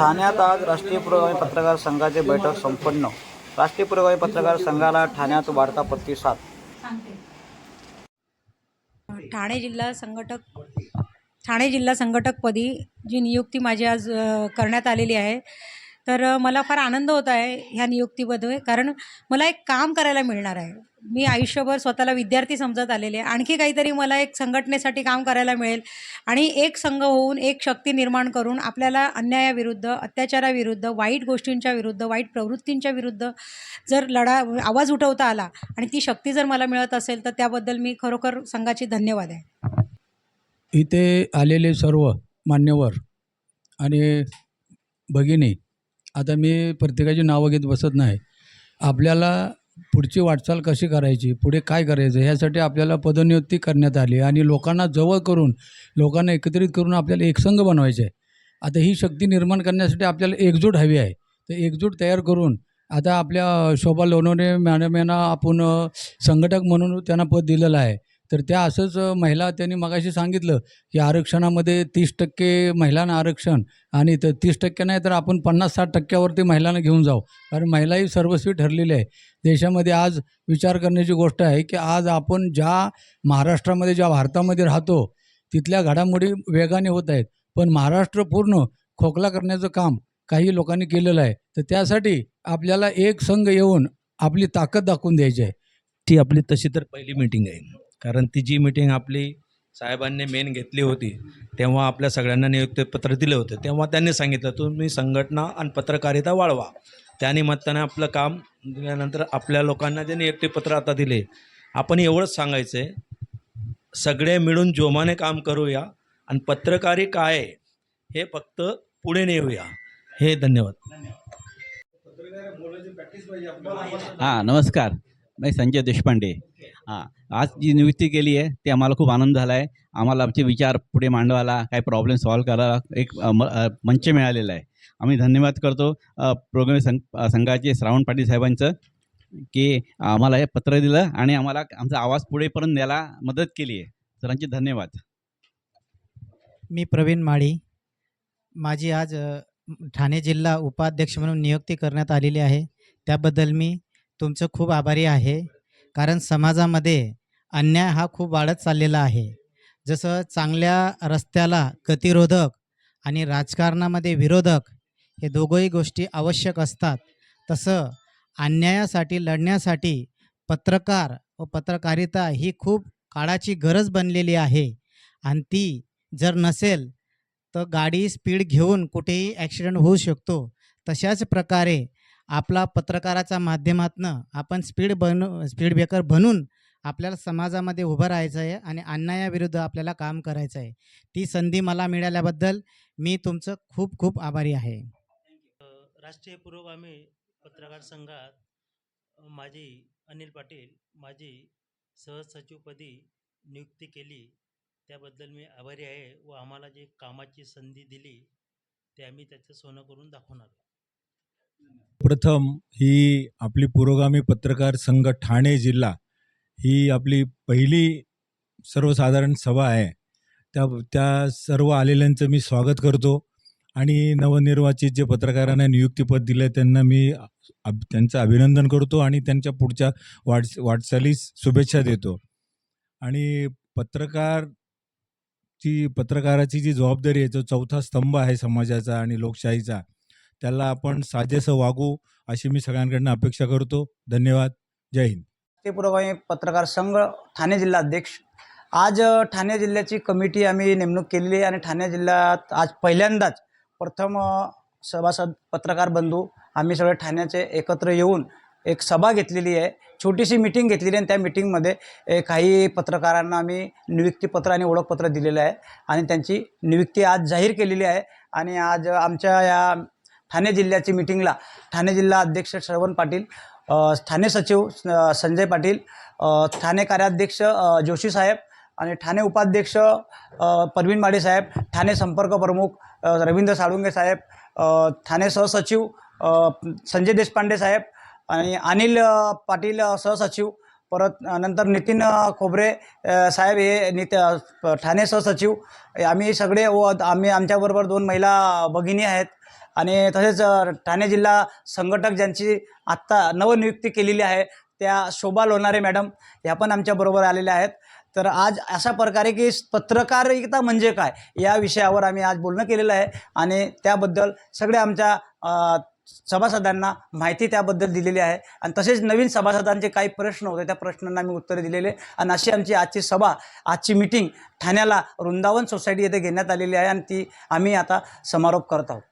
ठाण्यात आज राष्ट्रीय पुरोगामी पत्रकार संघाची बैठक संपन्न. राष्ट्रीय पुरोगामी पत्रकार संघाला ठाण्यात वाढता प्रतिसाद. ठाणे जिल्हा संघटक ठाणे जिल्हा संघटकपदी जी नियुक्ती माझी आज करण्यात आलेली आहे तर मला फार आनंद होत आहे ह्या नियुक्तीमध्ये कारण मला एक काम करायला मिळणार आहे. मी आयुष्यभर स्वतःला विद्यार्थी समजत आलेले आणखी काहीतरी मला एक संघटनेसाठी काम करायला मिळेल. आणि एक संघ होऊन एक शक्ती निर्माण करून आपल्याला अन्यायाविरुद्ध अत्याचाराविरुद्ध वाईट गोष्टींच्या विरुद्ध वाईट प्रवृत्तींच्या विरुद्ध जर लढा आवाज उठवता आला आणि ती शक्ती जर मला मिळत असेल तर त्याबद्दल मी खरोखर संघाची धन्यवाद आहे. इथे आलेले सर्व मान्यवर आणि भगिनी आता मी प्रत्येकाची नावं घेत बसत नाही. आपल्याला पुढची वाटचाल कशी करायची पुढे काय करायचं ह्यासाठी आपल्याला पदनियुक्ती करण्यात आली आणि लोकांना जवळ करून लोकांना एकत्रित करून आपल्याला एकसंघ बनवायचे आहे. आता ही शक्ती निर्माण करण्यासाठी आपल्याला एकजूट हवी आहे. तर एकजूट तयार करून आता आपल्या शोभा लोणवणे मॅडम यांना आपण संघटक म्हणून त्यांना पद दिलेलं आहे. तर त्या असंच महिला त्यांनी मगाशी सांगितलं की आरक्षणामध्ये तीस टक्के महिलांना आरक्षण आणि तर तीस टक्के नाही तर आपण पन्नास साठ टक्क्यावरती महिलांना घेऊन जाऊ. कारण महिला ही सर्वस्वी ठरलेली आहे. देशामध्ये आज विचार करण्याची गोष्ट आहे की आज आपण ज्या महाराष्ट्रामध्ये ज्या भारतामध्ये राहतो तिथल्या घडामोडी वेगाने होत आहेत. पण महाराष्ट्र पूर्ण खोकला करण्याचं काम काही लोकांनी केलेलं आहे. तर त्यासाठी आपल्याला एक संघ येऊन आपली ताकद दाखवून द्यायची आहे. ती आपली तशी तर पहिली मीटिंग आहे. कारण ती जी मीटिंग आपली साहेबांनी मेन घेतली होती तेव्हा आपल्या सगळ्यांना नियुक्तीपत्र दिलं होतं. तेव्हा त्यांनी सांगितलं तुम्ही संघटना आणि पत्रकारिता वाढवा. त्यानिमित्ताने आपलं काम दिल्यानंतर आपल्या लोकांना जे नियुक्तीपत्र आता दिले आपण एवढंच सांगायचं आहे सगळे मिळून जोमाने काम करूया आणि पत्रकारी काय आहे हे फक्त पुढे नेऊया. हे धन्यवाद. हां नमस्कार. नाही संजय देशपांडे. हां आज जी नियुक्ती केली आहे ते आम्हाला खूप आनंद झाला आहे आम्हाला आमचे विचार पुढे मांडवायला काही प्रॉब्लेम सॉल्व्ह करायला एक म- मंच मिळालेला आहे. आम्ही धन्यवाद करतो प्रोग्राम संघ संघाचे श्रावण पाटील साहेबांचं की आम्हाला हे पत्र दिलं आणि आम्हाला आमचा आवाज पुढेपर्यंत न्यायला मदत केली आहे. सरांचे धन्यवाद. मी प्रवीण माळी. माझी आज ठाणे जिल्हा उपाध्यक्ष म्हणून नियुक्ती करण्यात आलेली आहे. त्याबद्दल मी तुमचं खूप आभारी आहे. कारण समाजामध्ये अन्याय हा खूप वाढत चाललेला आहे. जसं चांगल्या रस्त्याला गतिरोधक आणि राजकारणामध्ये विरोधक हे दोघंही गोष्टी आवश्यक असतात. तसं अन्यायासाठी लढण्यासाठी पत्रकार व पत्रकारिता ही खूप काळाची गरज बनलेली आहे. आणि ती जर नसेल तर गाडी स्पीड घेऊन कुठेही ॲक्सिडेंट होऊ शकतो. तशाच प्रकारे आपला पत्रकाराच्या माध्यमातनं आपण स्पीड बनू स्पीड ब्रेकर बनून आपल्याला समाजामध्ये उभं राहायचं आहे आणि अन्यायाविरुद्ध आपल्याला काम करायचं आहे. ती संधी मला मिळाल्याबद्दल मी तुमचं खूप खूप आभारी आहे. राष्ट्रीय पुरोगामी पत्रकार संघात माझी अनिल पाटील माझी सहसचिवपदी नियुक्ती केली. त्याबद्दल मी आभारी आहे व आम्हाला जी कामाची संधी दिली ते आम्ही त्याचं सोनं करून दाखवणार प्रथम ही आपली पुरोगामी पत्रकार संघ ठाणे जिल्हा ही आपली पहिली सर्वसाधारण सभा आहे. त्या त्या सर्व आलेल्यांचं मी स्वागत करतो आणि नवनिर्वाचित जे पत्रकारांना नियुक्तीपद दिलं आहे त्यांना मी त्यांचं अभिनंदन करतो आणि त्यांच्या पुढच्या वाट वाटचालीस शुभेच्छा देतो. आणि पत्रकार ची पत्रकाराची जी जबाबदारी आहे तो चौथा स्तंभ आहे समाजाचा आणि लोकशाहीचा त्याला आपण साजेसं वागू अशी मी सगळ्यांकडनं अपेक्षा करतो. धन्यवाद. जय हिंद. राष्ट्रीय पुरोगामी पत्रकार संघ ठाणे जिल्हा अध्यक्ष. आज ठाणे जिल्ह्याची कमिटी आम्ही नेमणूक केलेली आहे आणि ठाणे जिल्ह्यात आज पहिल्यांदाच प्रथम सभासद पत्रकार बंधू आम्ही सगळे ठाण्याचे एकत्र येऊन एक सभा घेतलेली आहे. छोटीशी मिटिंग घेतलेली आहे आणि त्या मिटिंगमध्ये काही पत्रकारांना आम्ही नियुक्तीपत्र आणि ओळखपत्र दिलेलं आहे. आणि त्यांची नियुक्ती आज जाहीर केलेली आहे. आणि आज आमच्या या ठाणे जिल्ह्याची मिटिंगला ठाणे जिल्हा अध्यक्ष श्रवण पाटील ठाणे सचिव संजय पाटील ठाणे कार्याध्यक्ष जोशी साहेब आणि ठाणे उपाध्यक्ष परवीन माडे साहेब ठाणे संपर्क प्रमुख रवींद्र साळुंगे साहेब ठाणे सहसचिव संजय देशपांडे साहेब आणि अनिल पाटील सहसचिव परत नंतर नितीन खोबरे साहेब हे नित ठाणे सहसचिव. आम्ही सगळे व आम्ही आमच्याबरोबर दोन महिला भगिनी आहेत. आणि तसेच ठाणे जिल्हा संघटक ज्यांची आत्ता नवनियुक्ती केलेली आहे त्या शोभा लोणारे मॅडम ह्या पण आमच्याबरोबर आलेल्या आहेत. तर आज अशा प्रकारे की पत्रकारिता म्हणजे काय या विषयावर आम्ही आज बोलणं केलेलं आहे आणि त्याबद्दल सगळ्या आमच्या सभासदांना माहिती त्याबद्दल दिलेली आहे. आणि तसेच नवीन सभासदांचे काही प्रश्न होते त्या प्रश्नांना मी उत्तरे दिलेले आणि अशी आमची आजची सभा आजची मिटिंग ठाण्याला वृंदावन सोसायटी येथे घेण्यात आलेली आहे आणि ती आम्ही आता समारोप करत आहोत.